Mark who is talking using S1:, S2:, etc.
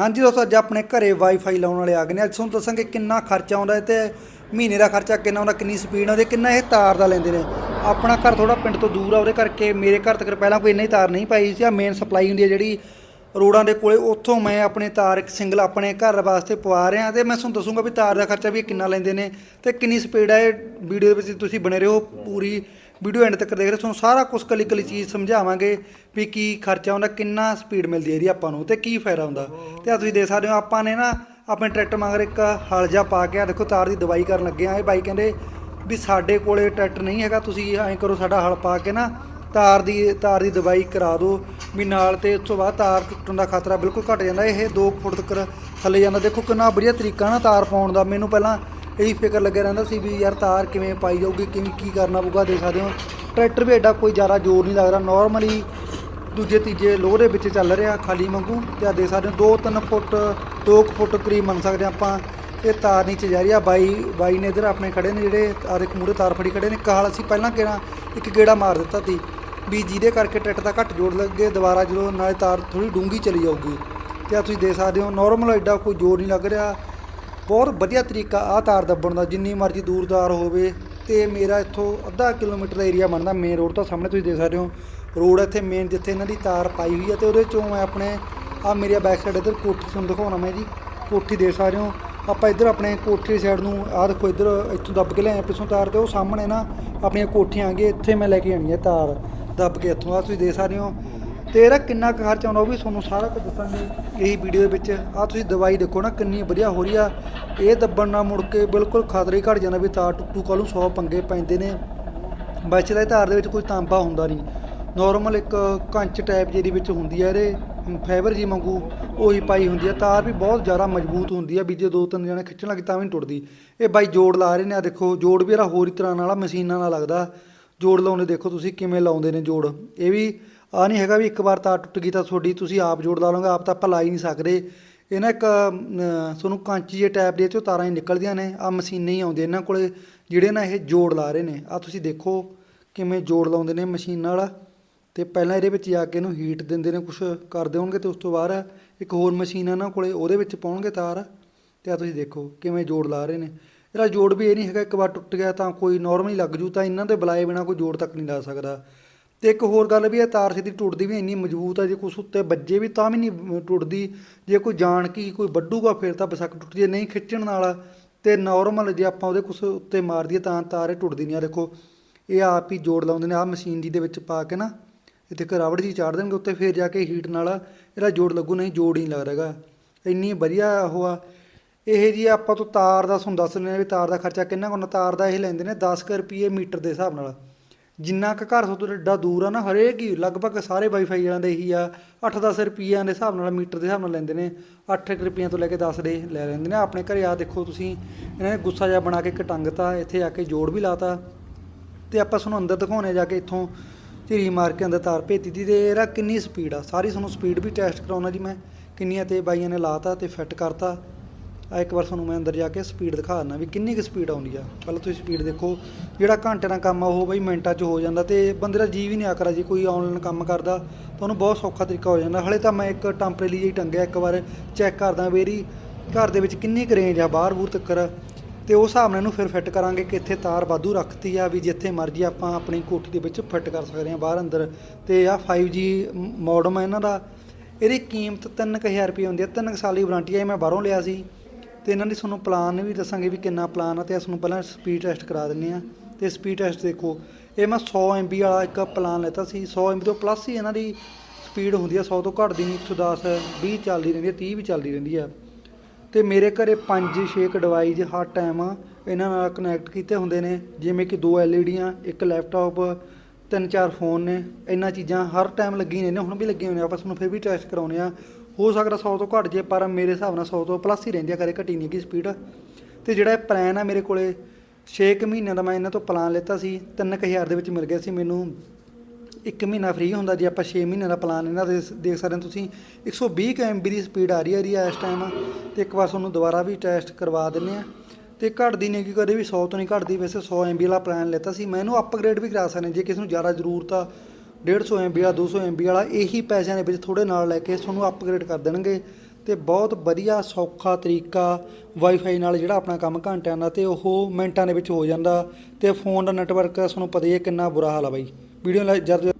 S1: ਹਾਂਜੀ ਦੋਸਤੋ, ਅੱਜ ਆਪਣੇ ਘਰੇ ਵਾਈਫਾਈ ਲਾਉਣ ਵਾਲੇ ਆ ਗਏ ਨੇ। ਅੱਜ ਤੁਹਾਨੂੰ ਦੱਸਾਂਗੇ ਕਿੰਨਾ ਖਰਚਾ ਆਉਂਦਾ ਹੈ ਤੇ ਮਹੀਨੇ ਦਾ ਖਰਚਾ ਕਿੰਨਾ ਆਉਂਦਾ, ਕਿੰਨੀ ਸਪੀਡ ਆਉਂਦੀ, ਕਿੰਨਾ ਇਹ ਤਾਰ ਦਾ ਲੈਂਦੇ ਨੇ। ਆਪਣਾ ਘਰ ਥੋੜਾ ਪਿੰਡ ਤੋਂ ਦੂਰ ਆ, ਉਹਦੇ ਕਰਕੇ ਮੇਰੇ ਘਰ ਤੱਕ ਪਹਿਲਾਂ ਕੋਈ ਇੰਨੀ ਤਾਰ ਨਹੀਂ ਪਾਈ ਸੀ। ਆ ਮੇਨ ਸਪਲਾਈ ਹੁੰਦੀ ਹੈ ਜਿਹੜੀ ਰੋਡਾਂ ਦੇ ਕੋਲੇ, ਉੱਥੋਂ ਮੈਂ ਆਪਣੇ ਤਾਰ ਇੱਕ ਸਿੰਗਲ ਆਪਣੇ ਘਰ ਵਾਸਤੇ ਪਵਾ ਰਿਹਾ ਤੇ ਮੈਂ ਤੁਹਾਨੂੰ ਦੱਸੂਗਾ ਵੀ ਤਾਰ ਦਾ ਖਰਚਾ ਵੀ ਕਿੰਨਾ ਲੈਂਦੇ ਨੇ ਤੇ ਕਿੰਨੀ ਸਪੀਡ ਹੈ ਵੀਡੀਓ ਦੇ ਵਿੱਚ ਤੁਸੀਂ ਬਣੇ ਰਹੋ ਪੂਰੀ। ਵੀਡੀਓ ਐਂਡ ਤੱਕ ਦੇਖ ਰਹੇ ਤੁਹਾਨੂੰ ਸਾਰਾ ਕੁਝ ਕੱਲੀ ਕੱਲੀ ਚੀਜ਼ ਸਮਝਾਵਾਂਗੇ ਵੀ ਕੀ ਖਰਚਾ ਹੁੰਦਾ, ਕਿੰਨਾ ਸਪੀਡ ਮਿਲਦੀ ਹੈ ਇਹਦੀ ਆਪਾਂ ਨੂੰ ਤੇ ਕੀ ਫਾਇਦਾ ਹੁੰਦਾ। ਤੇ ਆ ਤੁਸੀਂ ਦੇਖ ਸਕਦੇ ਹੋ, ਆਪਾਂ ਨੇ ਨਾ ਆਪਣੇ ਟਰੈਕਟਰ ਮਗਰ ਇੱਕ ਹਲ ਜਾ ਪਾ ਕੇ ਆ ਦੇਖੋ ਤਾਰ ਦੀ ਦਵਾਈ ਕਰਨ ਲੱਗੇ ਆ ਇਹ ਬਾਈ ਕਹਿੰਦੇ ਵੀ ਸਾਡੇ ਕੋਲੇ ਟਰੈਕਟਰ ਨਹੀਂ ਹੈਗਾ, ਤੁਸੀਂ ਐਂ ਕਰੋ ਸਾਡਾ ਹਲ ਪਾ ਕੇ ਨਾ ਤਾਰ ਦੀ ਤਾਰ ਦੀ ਦਵਾਈ ਕਰਾ ਦਿਓ। ਵੀ ਨਾਲ ਤੇ ਉਸ ਤੋਂ ਬਾਅਦ ਤਾਰ ਟੁੱਟਣ ਦਾ ਖਤਰਾ ਬਿਲਕੁਲ ਘਟ ਜਾਂਦਾ। ਇਹ 2 ਫੁੱਟ ਤੱਕ ਥੱਲੇ ਜਾਂਦਾ। ਦੇਖੋ ਕਿੰਨਾ ਵਧੀਆ ਤਰੀਕਾ ਨਾ ਤਾਰ ਪਾਉਣ ਦਾ। ਮੈਨੂੰ ਪਹਿਲਾਂ ਇਹੀ ਫਿਕਰ ਲੱਗਿਆ ਰਹਿੰਦਾ ਸੀ ਵੀ ਯਾਰ ਤਾਰ ਕਿਵੇਂ ਪਾਈ ਜਾਊਗੀ, ਕਿਵੇਂ ਕੀ ਕਰਨਾ ਪਊਗਾ ਦੇਖ ਸਕਦੇ ਹੋ। ਟਰੈਕਟਰ ਵੀ ਐਡਾ ਕੋਈ ਜ਼ਿਆਦਾ ਜ਼ੋਰ ਨਹੀਂ ਲੱਗਦਾ। ਨਾਰਮਲੀ ਦੂਜੇ, ਤੀਜੇ ਲੋਹ ਦੇ ਵਿੱਚ ਚੱਲ ਰਿਹਾ ਖਾਲੀ ਵਾਂਗੂ ਤੇ ਆ ਦੇਖ ਸਕਦੇ ਹੋ 2-3 ਫੁੱਟ 2 ਫੁੱਟ ਕਰੀਬ ਮੰਨ ਸਕਦੇ ਹਾਂ ਆਪਾਂ। ਇਹ ਤਾਰ ਨੀਚੇ ਜਾ ਰਹੀ ਆ, ਬਾਈ ਬਾਈ ਨੇ ਇਧਰ ਆਪਣੇ ਖੜੇ ਨੇ ਜਿਹੜੇ ਆਰ ਇੱਕ ਮੂਰੇ ਤਾਰ ਫੜੀ ਖੜੇ ਨੇ। ਕਾਲ ਅਸੀਂ ਪਹਿਲਾਂ ਕਿਹੜਾ, ਇੱਕ ਗੇੜਾ ਮਾਰ ਦਿੱਤਾ ਸੀ ਵੀ ਜਿਹਦੇ ਕਰਕੇ ਟਰੈਕਟਰ ਦਾ ਘੱਟ ਜੋੜ ਲੱਗੇ, ਦੁਬਾਰਾ ਜਦੋਂ ਨਾਲੇ ਤਾਰ ਥੋੜੀ ਡੂੰਗੀ ਚਲੀ ਜਾਊਗੀ। ਤੇ ਆ ਤੁਸੀਂ ਦੇਖ ਸਕਦੇ ਹੋ ਨਾਰਮਲ ਐਡਾ ਕੋਈ ਜ਼ੋਰ ਨਹੀਂ ਲੱਗ ਰਿਹਾ। ਬਹੁਤ ਵਧੀਆ ਤਰੀਕਾ ਆ ਤਾਰ ਦੱਬਣ ਦਾ ਜਿੰਨੀ ਮਰਜ਼ੀ ਦੂਰ ਤਾਰ ਹੋਵੇ ਤੇ ਮੇਰਾ ਇੱਥੋਂ ਅੱਧਾ ਕਿਲੋਮੀਟਰ ਦਾ ਏਰੀਆ ਬਣਦਾ ਮੇਨ ਰੋਡ ਤੋਂ ਸਾਹਮਣੇ ਤੁਸੀਂ ਦੇਖ ਸਕਦੇ ਹੋ। ਰੋਡ ਇੱਥੇ ਮੇਨ ਜਿੱਥੇ ਇਹਨਾਂ ਦੀ ਤਾਰ ਪਾਈ ਹੋਈ ਹੈ ਤੇ ਉਹਦੇ ਚੋਂ ਮੈਂ ਆਪਣੇ ਆ ਮੇਰੀ ਬੈਕ ਸਾਈਡ ਇੱਧਰ ਕੋਠੀ ਤੁਹਾਨੂੰ ਦਿਖਾਉਣਾ ਮੈਂ ਜੀ, ਕੋਠੀ ਦੇਖ ਸਕਦੇ ਹੋ। ਆਪਾਂ ਇੱਧਰ ਆਪਣੇ ਕੋਠੀ ਸਾਈਡ ਨੂੰ, ਆਹ ਦੇਖੋ ਇੱਧਰ ਇੱਥੋਂ ਦੱਬ ਕੇ ਲਿਆਏ ਪਿੱਛੋਂ ਤਾਰ ਤੇ, ਉਹ ਸਾਹਮਣੇ ਨਾ ਆਪਣੀਆਂ ਕੋਠੀਆਂ ਆਗੇ ਇੱਥੇ ਮੈਂ ਲੈ ਕੇ ਆਣੀ ਹੈ ਤਾਰ ਦੱਬ ਕੇ ਇੱਥੋਂ ਆ ਤੁਸੀਂ ਦੇਖ ਸਕਦੇ ਹੋ। ਤੇ ਇਹਦਾ ਕਿੰਨਾ ਕੁ ਖਰਚਾ ਆਉਂਦਾ ਉਹ ਵੀ ਤੁਹਾਨੂੰ ਸਾਰਾ ਕੁਝ ਦੱਸਾਂਗੇ ਇਹੀ ਵੀਡੀਓ ਦੇ ਵਿੱਚ। ਆ ਤੁਸੀਂ ਦਵਾਈ ਦੇਖੋ ਨਾ, ਕਿੰਨੀ ਵਧੀਆ ਹੋ ਰਹੀ ਆ। ਇਹ ਦੱਬਣ ਨਾਲ ਮੁੜ ਕੇ ਬਿਲਕੁਲ ਖਤਰਾ ਹੀ ਘਟ ਜਾਂਦਾ ਵੀ ਤਾਰ ਟੁੱਟੂ ਕੱਲ੍ਹ ਨੂੰ 100 ਪੰਗੇ ਪੈਂਦੇ ਨੇ। ਬਚਦਾ ਤਾਰ ਦੇ ਵਿੱਚ ਕੋਈ ਤਾਂਬਾ ਹੁੰਦਾ ਨਹੀਂ। ਨਾਰਮਲ ਇੱਕ ਕੰਚ ਟਾਈਪ ਜਿਹਦੀ ਵਿੱਚ ਹੁੰਦੀ ਹੈ ਇਹਦੇ ਫਾਈਬਰ ਜੀ ਵਾਂਗੂ ਉਹੀ ਪਾਈ ਹੁੰਦੀ ਹੈ ਤਾਰ ਵੀ ਬਹੁਤ ਜ਼ਿਆਦਾ ਮਜ਼ਬੂਤ ਹੁੰਦੀ ਹੈ ਵੀ ਜੇ ਦੋ ਤਿੰਨ ਜਣੇ ਖਿੱਚਣ ਲੱਗੇ ਤਾਂ ਵੀ ਨਹੀਂ ਟੁੱਟਦੀ। ਇਹ ਬਾਈ ਜੋੜ ਲਾ ਰਹੇ ਨੇ ਆ ਦੇਖੋ, ਜੋੜ ਵੀ ਇਹਦਾ ਹੋਰ ਹੀ ਤਰ੍ਹਾਂ ਨਾਲ ਮਸ਼ੀਨਾਂ ਨਾਲ ਲੱਗਦਾ। ਜੋੜ ਲਾਉਣੇ ਦੇਖੋ ਤੁਸੀਂ ਕਿਵੇਂ ਲਾਉਂਦੇ ਨੇ ਜੋੜ। ਇਹ ਵੀ ਆ ਨਹੀਂ ਹੈਗਾ ਵੀ ਇੱਕ ਵਾਰ ਤਾਰ ਟੁੱਟ ਗਈ ਤਾਂ ਤੁਹਾਡੀ ਤੁਸੀਂ ਆਪ ਜੋੜ ਲਾ ਲਓਗੇ, ਆਪ ਤਾਂ ਆਪਾਂ ਲਾ ਹੀ ਨਹੀਂ ਸਕਦੇ। ਇਹ ਨਾ ਇੱਕ ਤੁਹਾਨੂੰ ਕਾਂਚੀ ਜੇ ਟੈਪ ਦੇ ਚੋਂ ਤਾਰਾਂ ਹੀ ਨਿਕਲਦੀਆਂ ਨੇ ਆ ਮਸ਼ੀਨਾਂ ਹੀ ਆਉਂਦੀਆਂ ਇਹਨਾਂ ਕੋਲੇ, ਜਿਹੜੇ ਨਾ ਇਹ ਜੋੜ ਲਾ ਰਹੇ ਨੇ। ਆ ਤੁਸੀਂ ਦੇਖੋ ਕਿਵੇਂ ਜੋੜ ਲਾਉਂਦੇ ਨੇ ਮਸ਼ੀਨ ਨਾਲ। ਤੇ ਪਹਿਲਾਂ ਇਹਦੇ ਵਿੱਚ ਜਾ ਕੇ ਇਹਨੂੰ ਹੀਟ ਦਿੰਦੇ ਨੇ ਕੁਝ ਕਰਦੇ ਹੋਣਗੇ ਤੇ ਉਸ ਤੋਂ ਬਾਅਦ ਇੱਕ ਹੋਰ ਮਸ਼ੀਨ ਆ ਇਹਨਾਂ ਕੋਲੇ, ਉਹਦੇ ਵਿੱਚ ਪਾਉਣਗੇ ਤਾਰ। ਤੇ ਆ ਤੁਸੀਂ ਦੇਖੋ ਕਿਵੇਂ ਜੋੜ ਲਾ ਰਹੇ ਨੇ। ਇਹਦਾ ਜੋੜ ਵੀ ਇਹ ਨਹੀਂ ਹੈਗਾ, ਇੱਕ ਵਾਰ ਟੁੱਟ ਗਿਆ ਤਾਂ ਕੋਈ ਨਾਰਮਲੀ ਲੱਗ ਜੂ, ਤਾਂ ਇਹਨਾਂ ਦੇ ਬੁਲਾਏ ਬਿਨਾ ਕੋਈ ਜੋੜ ਤੱਕ ਨਹੀਂ ਲਾ ਸਕਦਾ। ਤੇ ਇੱਕ ਹੋਰ ਗੱਲ ਵੀ ਇਹ ਤਾਰ ਸਿੱਧੀ ਟੁੱਟਦੀ ਵੀ ਇੰਨੀ ਮਜ਼ਬੂਤ ਆ, ਜੇ ਕੁਛ ਉੱਤੇ ਵੱਜੇ ਵੀ ਤਾਂ ਵੀ ਨਹੀਂ ਟੁੱਟਦੀ। ਜੇ ਕੋਈ ਜਾਣ ਕੀ ਕੋਈ ਵੱਡੂਗਾ ਫਿਰ ਤਾਂ ਬਸਕ ਟੁੱਟਦੀ ਜੇ, ਨਹੀਂ ਖਿੱਚਣ ਨਾਲ ਤੇ ਨਾਰਮਲ ਜੇ ਆਪਾਂ ਉਹਦੇ ਕੁਛ ਉੱਤੇ ਮਾਰ ਦਈਏ ਤਾਂ ਤਾਰ ਇਹ ਟੁੱਟਦੀ ਨਹੀਂ ਆ। ਦੇਖੋ, ਇਹ ਆਪ ਹੀ ਜੋੜ ਲਾਉਂਦੇ ਨੇ ਆ ਮਸ਼ੀਨ ਜੀ ਦੇ ਵਿੱਚ ਪਾ ਕੇ ਨਾ, ਇੱਥੇ ਇੱਕ ਜੀ ਚਾੜ ਦੇਣਗੇ, ਉੱਤੇ ਫਿਰ ਜਾ ਕੇ ਹੀਟ ਨਾਲ ਇਹਦਾ ਜੋੜ ਲੱਗੂ, ਨਹੀਂ ਜੋੜ ਹੀ ਨਹੀਂ ਲੱਗਦਾ ਹੈਗਾ। ਇੰਨੀ ਵਧੀਆ ਉਹ ਆ। ਇਹ ਜੀ ਆਪਾਂ ਤੋਂ ਤਾਰ ਦਾ ਤੁਹਾਨੂੰ ਦੱਸ ਦਿੰਦੇ ਹਾਂ ਵੀ ਤਾਰ ਦਾ ਖਰਚਾ ਕਿੰਨਾ ਕੁ ਤਾਰ ਦਾ ਇਹ ਲੈਂਦੇ ਨੇ 10 ਕੁ ਰੁਪਏ ਮੀਟਰ ਦੇ ਹਿਸਾਬ ਨਾਲ। ਜਿੰਨਾ ਕੁ ਘਰ ਤੋਂ ਏਡਾ ਦੂਰ ਆ ਨਾ, ਹਰੇਕ ਹੀ ਲਗਭਗ ਸਾਰੇ ਵਾਈਫਾਈ ਵਾਲਿਆਂ ਦੇ ਇਹੀ ਆ। 8-10 ਰੁਪਈਆਂ ਦੇ ਹਿਸਾਬ ਨਾਲ, ਮੀਟਰ ਦੇ ਹਿਸਾਬ ਨਾਲ ਲੈਂਦੇ ਨੇ। 8 ਰੁਪਈਆ ਤੋਂ ਲੈ ਕੇ 10 ਦੇ ਲੈ ਲੈਂਦੇ ਨੇ। ਆਪਣੇ ਘਰੇ ਆ ਦੇਖੋ ਤੁਸੀਂ, ਇਹਨਾਂ ਨੇ ਗੁੱਸਾ ਜਿਹਾ ਬਣਾ ਕੇ ਇੱਕ ਟੰਗਤਾ ਇੱਥੇ ਆ ਕੇ ਜੋੜ ਵੀ ਲਾਤਾ। ਤੇ ਆਪਾਂ ਤੁਹਾਨੂੰ ਅੰਦਰ ਦਿਖਾਉਣੇ ਜਾ ਕੇ ਇੱਥੋਂ ਝਿਰੀ ਮਾਰ ਕੇ ਅੰਦਰ ਤਾਰ ਭੇਜੀ ਤੀ ਤੇ ਇਹਦਾ ਕਿੰਨੀ ਸਪੀਡ ਆ? ਸਾਰੀ ਤੁਹਾਨੂੰ ਸਪੀਡ ਵੀ ਟੈਸਟ ਕਰਾਉਣਾ ਜੀ ਮੈਂ। ਕਿੰਨੀਆਂ ਤੇ ਬਾਈਆਂ ਨੇ ਲਾਤਾ ਤੇ ਫਿੱਟ ਕਰਤਾ। ਆ ਇੱਕ ਵਾਰ ਤੁਹਾਨੂੰ ਮੈਂ ਅੰਦਰ ਜਾ ਕੇ ਸਪੀਡ ਦਿਖਾ ਦਿੰਦਾ ਵੀ ਕਿੰਨੀ ਕੁ ਸਪੀਡ ਆਉਂਦੀ ਆ। ਪਹਿਲਾਂ ਤੁਸੀਂ ਸਪੀਡ ਦੇਖੋ, ਜਿਹੜਾ ਘੰਟੇ ਦਾ ਕੰਮ ਆ ਉਹ ਬਈ ਮਿੰਟਾਂ 'ਚ ਹੋ ਜਾਂਦਾ ਤੇ ਬੰਦੇ ਦਾ ਜੀ ਵੀ ਨਹੀਂ ਆਕਰਾ ਜੀ ਕੋਈ ਆਨਲਾਈਨ ਕੰਮ ਕਰਦਾ ਤਾਂ ਉਹਨੂੰ ਬਹੁਤ ਸੌਖਾ ਤਰੀਕਾ ਹੋ ਜਾਂਦਾ। ਹਲੇ ਤਾਂ ਮੈਂ ਇੱਕ ਟੈਂਪਰੇਰੀ ਜਿਹੀ ਟੰਗਿਆ, ਇੱਕ ਵਾਰ ਚੈੱਕ ਕਰਦਾ ਮੇਰੀ ਘਰ ਦੇ ਵਿੱਚ ਕਿੰਨੀ ਕੁ ਰੇਂਜ ਆ, ਬਾਹਰ ਬੂਰ ਤੱਕ। ਤੇ ਉਸ ਹਿਸਾਬ ਨਾਲ ਇਹਨੂੰ ਫਿਰ ਫਿੱਟ ਕਰਾਂਗੇ ਕਿ ਇੱਥੇ ਤਾਰ ਵਾਧੂ ਰੱਖਤੀ ਆ ਵੀ ਜਿੱਥੇ ਮਰਜ਼ੀ ਆਪਾਂ ਆਪਣੀ ਕੋਠੀ ਦੇ ਵਿੱਚ ਫਿੱਟ ਕਰ ਸਕਦੇ ਹਾਂ ਬਾਹਰ ਅੰਦਰ। ਤੇ ਆ 5G ਮੋਡਮ ਆ ਇਹਨਾਂ ਦਾ। ਇਹਦੀ ਕੀਮਤ 3000 ਰੁਪਏ ਹੁੰਦੀ ਆ 3 ਸਾਲ ਦੀ ਵਾਰੰਟੀ ਆ, ਇਹ ਮੈਂ ਬਾਹਰੋਂ ਲਿਆ ਸੀ। ਤੇ ਇਹਨਾਂ ਦੀ ਤੁਹਾਨੂੰ ਪਲਾਨ ਵੀ ਦੱਸਾਂਗੇ ਵੀ ਕਿੰਨਾ ਪਲਾਨ ਆ ਤੇ ਅਸੀਂ ਤੁਹਾਨੂੰ ਪਹਿਲਾਂ ਸਪੀਡ ਟੈਸਟ ਕਰਾ ਦਿੰਨੇ ਆ ਤੇ ਸਪੀਡ ਟੈਸਟ ਦੇਖੋ, ਇਹ ਮੈਂ 100 MB ਵਾਲਾ ਇੱਕ ਪਲਾਨ ਲੈਤਾ ਸੀ। 100 MB ਤੋਂ ਪਲੱਸ ਹੀ ਇਹਨਾਂ ਦੀ ਸਪੀਡ ਹੁੰਦੀ ਆ 100 ਤੋਂ ਘੱਟ ਦੀ ਨਹੀਂ 110 20 ਚੱਲਦੀ ਰਹਿੰਦੀ ਆ 30 ਵੀ ਚੱਲਦੀ ਰਹਿੰਦੀ ਆ। ਤੇ ਮੇਰੇ ਘਰੇ 5-6 ਡਿਵਾਈਸ ਹਰ ਟਾਈਮ ਇਹਨਾਂ ਨਾਲ ਕਨੈਕਟ ਕੀਤੇ ਹੁੰਦੇ ਨੇ, ਜਿਵੇਂ ਕਿ ਦੋ ਐਲਈਡੀਆਂ ਇੱਕ ਲੈਪਟਾਪ ਤਿੰਨ ਚਾਰ ਫੋਨ ਨੇ, ਇਹਨਾਂ ਚੀਜ਼ਾਂ ਹਰ ਟਾਈਮ ਲੱਗੀਆਂ ਨੇ ਹੁਣ ਵੀ ਲੱਗੀਆਂ ਹੋਈਆਂ, ਆਪਾਂ ਤੁਹਾਨੂੰ ਫਿਰ ਵੀ ਟੈਸਟ ਕਰਾਉਣੇ ਆ ਹੋ ਸਕਦਾ 100 ਤੋਂ ਘੱਟ ਜੇ, ਪਰ ਮੇਰੇ ਹਿਸਾਬ ਨਾਲ 100 ਤੋਂ ਪਲੱਸ ਹੀ ਰਹਿੰਦੀ ਆ, ਕਦੇ ਘਟੀ ਨਹੀਂ ਗੀ ਸਪੀਡ ਤੇ ਜਿਹੜਾ ਇਹ ਪਲਾਨ ਆ ਮੇਰੇ ਕੋਲੇ 6 ਮਹੀਨਿਆਂ ਦਾ ਮੈਂ ਇਹਨਾਂ ਤੋਂ ਪਲਾਨ ਲਿੱਤਾ ਸੀ 3000 ਦੇ ਵਿੱਚ ਮਿਲ ਗਿਆ ਸੀ ਮੈਨੂੰ। ਇੱਕ ਮਹੀਨਾ ਫ੍ਰੀ ਹੁੰਦਾ ਜੇ ਆਪਾਂ 6 ਮਹੀਨਿਆਂ ਦਾ ਪਲਾਨ ਇਹਨਾਂ ਦੇ ਸ- ਦੇਖ ਸਕਦੇ ਹੋ ਤੁਸੀਂ। 120 MB ਦੀ ਸਪੀਡ ਆ ਰਹੀ ਹੈ ਇਹਦੀ ਇਸ ਟਾਈਮ ਤੇ ਇੱਕ ਵਾਰ ਤੁਹਾਨੂੰ ਦੁਬਾਰਾ ਵੀ ਟੈਸਟ ਕਰਵਾ ਦਿੰਨੇ ਆ। ਤੇ ਘਟਦੀ ਨਹੀਂ ਕਿ ਕਦੇ ਵੀ 100 ਤੋਂ ਨਹੀਂ ਘਟਦੀ। ਵੈਸੇ 100 MB ਵਾਲਾ ਪਲਾਨ ਲੈਤਾ ਸੀ। ਮੈਂ ਇਹਨੂੰ ਅਪਗ੍ਰੇਡ ਵੀ ਕਰਾ ਸਕਦੇ ਜੇ ਕਿਸੇ ਨੂੰ ਜ਼ਿਆਦਾ ਜ਼ਰੂਰਤ ਆ। 150 MB ਵਾਲਾ 200 MB ਵਾਲਾ, ਇਹੀ ਪੈਸਿਆਂ ਦੇ ਵਿੱਚ ਥੋੜੇ ਨਾਲ ਲੈ ਕੇ ਤੁਹਾਨੂੰ ਅਪਗ੍ਰੇਡ ਕਰ ਦੇਣਗੇ ਤੇ ਬਹੁਤ ਵਧੀਆ ਸੌਖਾ ਤਰੀਕਾ ਵਾਈਫਾਈ ਨਾਲ ਜਿਹੜਾ ਆਪਣਾ ਕੰਮ ਘੰਟਿਆਂ ਦਾ ਤੇ ਉਹ ਮਿੰਟਾਂ ਦੇ ਵਿੱਚ ਹੋ ਜਾਂਦਾ ਤੇ ਫੋਨ ਦਾ ਨੈਟਵਰਕ ਤੁਹਾਨੂੰ ਪਤਾ ਹੀ ਹੈ ਕਿੰਨਾ ਬੁਰਾ ਹਾਲ ਆ ਬਾਈ। ਵੀਡੀਓ ਜਦ